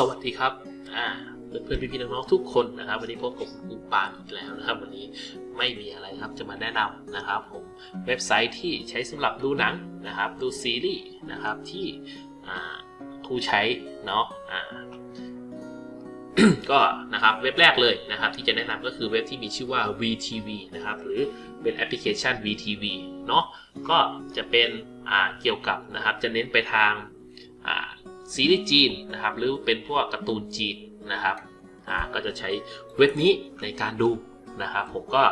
สวัสดีครับอ่าเพื่อนๆพี่ๆน้องๆทุกคนนะครับ วันนี้พบกับครูปาล์มอีกแล้วนะครับ วันนี้ไม่มีอะไรครับจะมาแนะนำนะครับผมเว็บไซต์ที่ใช้สำหรับดูหนังนะครับ ดูซีรีส์นะครับที่ครูใช้เนาะก็นะครับเว็บแรกเลยนะครับ ที่จะแนะนำก็คือเว็บที่มีชื่อว่า VTV นะครับ หรือเป็นแอปพลิเคชัน VTV เนาะก็จะเป็นเกี่ยวกับนะครับจะเน้นไปทาง ซีรีส์จีนนะครับ หรือเป็นพวกการ์ตูนจีนนะครับอ่าก็จะใช้เว็บนี้ในการดูนะครับ ผมก็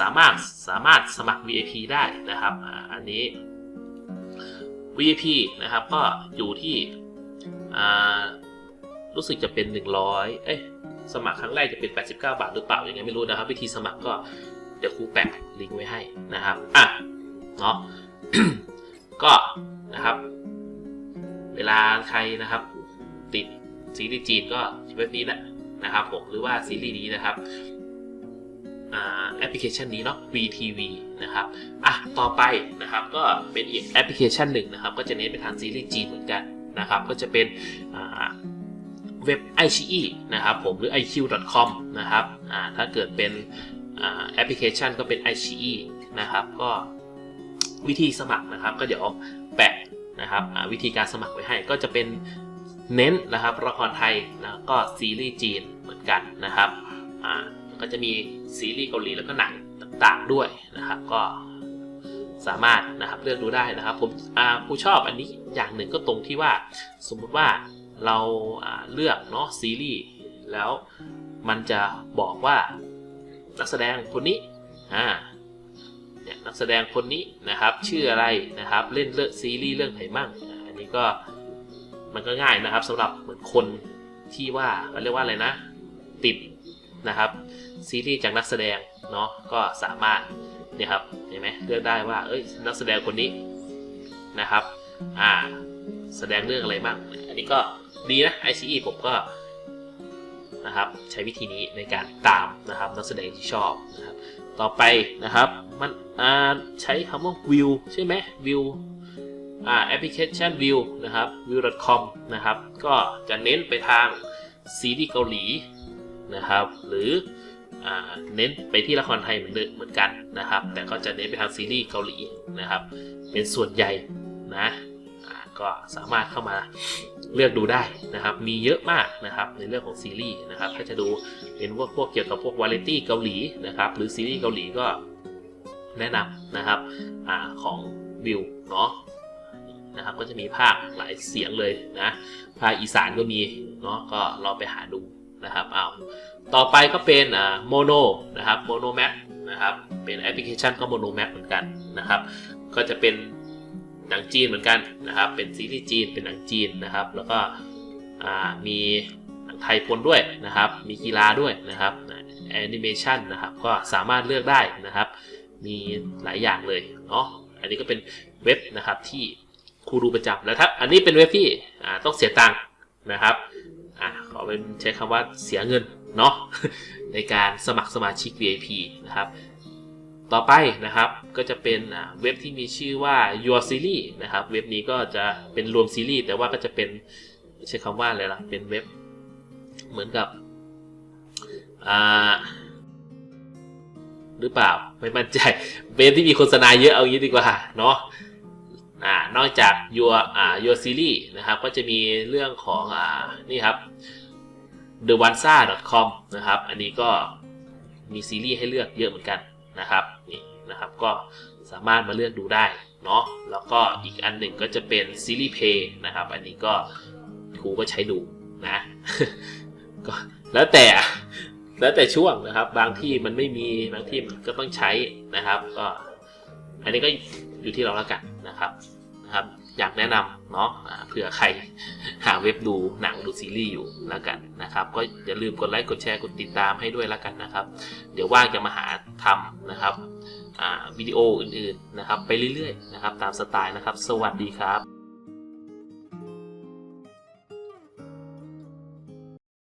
สามารถสามารถสมัคร VIP ได้นะครับออันนี้ VIP นะครับก็อยู่ที่รู้สึกจะเป็น 100 เอ้ยสมัครครั้งแรกจะเป็น 89 บาทหรือเปล่าอย่างไงไม่รู้นะครับ วิธีสมัครก็เดี๋ยวครูแปะลิงก์ไว้ให้นะครับอะเนาะก็นะครับ เวลาใครนะครับ ติดซีรีส์จีนก็เว็บนี้แหละนะครับผมหรือว่าซีรีส์นี้นะครับแอปพลิเคชันนี้เนาะ VTV นะครับ อะ ต่อไปนะครับ ก็เป็นอีกแอปพลิเคชันหนึ่งนะครับ ก็จะเน้นไปทางซีรีส์จีนเหมือนกันนะครับ ก็จะเป็นเว็บ i อ e นะครับผมหรือ iq.com นะครับ อ่า ถ้าเกิดเป็นแอปพลิเคชันก็เป็น i อ e นะครับ ก็วิธีสมัครนะครับ ก็เดี๋ยวแปะ นะครับอ่าวิธีการสมัครไว้ให้ก็จะเป็นเน้นนะครับละครไทยแล้วก็ซีรีส์จีนเหมือนกันนะครับอ่าก็จะมีซีรีส์เกาหลีแล้วก็หนังต่างๆด้วยนะครับ ก็สามารถนะครับเลือกดูได้นะครับ ผมอ่าผู้ชอบอันนี้อย่างหนึ่งก็ตรงที่ว่าสมมุติว่าเราอ่าเลือกเนาะซีรีส์แล้วมันจะบอกว่านักแสดงคนนี้อ่า เนี่ยนักแสดงคนนี้นะครับ ชื่ออะไรนะครับ เล่นเรื่องซีรีส์เรื่องไหนมั่งอ่าอันนี้ก็มันก็ง่ายนะครับสำหรับเหมือนคนที่ว่าเขาเรียกว่าอะไรนะ ติดนะครับซีรีส์จากนักแสดงเนาะก็สามารถเนี่ยครับเห็นไหมเลือกได้ว่าเอ้ยนักแสดงคนนี้นะครับอ่าแสดงเรื่องอะไรบ้าง อันนี้ก็ดีนะ ICE ผมก็นะครับใช้วิธีนี้ในการตามนะครับนักแสดงที่ชอบนะครับ ต่อไปนะครับ มันใช้คำว่า view ใช่ไหม view แอปพลิเคชัน view นะครับ view.com นะครับ ก็จะเน้นไปทางซีรีส์เกาหลีนะครับ หรืออเน้นไปที่ละครไทยเหมือนเดิมเหมือนกันนะครับ แต่ก็จะเน้นไปทางซีรีส์เกาหลีนะครับ เป็นส่วนใหญ่นะ ก็สามารถเข้ามาเลือกดูได้นะครับ มีเยอะมากนะครับในเรื่องของซีรีส์นะครับถ้าจะดูเป็นพวกพวกเกี่ยวกับพวกวาไรตี้เกาหลีนะครับหรือซีรีส์เกาหลีก็แนะนำนะครับอของวิวเนาะนะครับก็จะมีภาคหลายเสียงเลยนะภาคอีสานก็มีเนาะก็ลองไปหาดูนะครับเอาต่อไปก็เป็นอ่าโมโนนะครับโมโนแมปนะครับเป็นแอปพลิเคชันก็โมโนแมปเหมือนกันนะครับก็จะเป็น หนังจีนเหมือนกันนะครับ เป็นซีรีส์จีนเป็นหนังจีนนะครับ แล้วก็มีหนังไทยปนด้วยนะครับ มีกีฬาด้วยนะครับแอนิเมชันนะครับก็สามารถเลือกได้นะครับ มีหลายอย่างเลยเนาะอันนี้ก็เป็นเว็บนะครับที่ครูดูประจำแล้วถ้าอันนี้เป็นเว็บที่ต้องเสียตังค์นะครับอ่าขอเป็นใช้คำว่าเสียเงินเนาะในการสมัครสมาชิก VIP นะครับ ต่อไปนะครับก็จะเป็นเว็บที่มีชื่อว่า Your Series นะครับ เว็บนี้ก็จะเป็นรวมซีรีส์แต่ว่าก็จะเป็นใช้คำว่าอะไรล่ะเป็นเว็บเหมือนกับอ่าหรือเปล่าไม่มั่นใจเว็บที่มีโฆษณาเยอะเอางี้ดีกว่าเนาะอนอกจาก Your อ่า Your Series นะครับก็จะมีเรื่องของอ่านี่ครับ t h e o n e s a c o m นะครับ อันนี้ก็มีซีรีส์ให้เลือกเยอะเหมือนกัน นะครับนี่นะครับก็สามารถมาเลือกดูได้เนาะแล้วก็อีกอันหนึ่งก็จะเป็นซีรีส์เพย์นะครับอันนี้ก็ครูก็ใช้ดูนะก็แล้วแต่แล้วแต่ช่วงนะครับ บางที่มันไม่มีบางที่มันก็ต้องใช้นะครับ ก็อันนี้ก็อยู่ที่เราแล้วกันนะครับนะครับ อยากแนะนำเนาะเผื่อใครหาเว็บดูหนังดูซีรีส์อยู่แล้วกันนะครับ ก็อย่าลืมกดไลค์กดแชร์กดติดตามให้ด้วยแล้วกันนะครับ เดี๋ยวว่างจะมาหาทำนะครับวิดีโออื่นๆนะครับ ไปเรื่อยๆนะครับ ตามสไตล์นะครับ สวัสดีครับ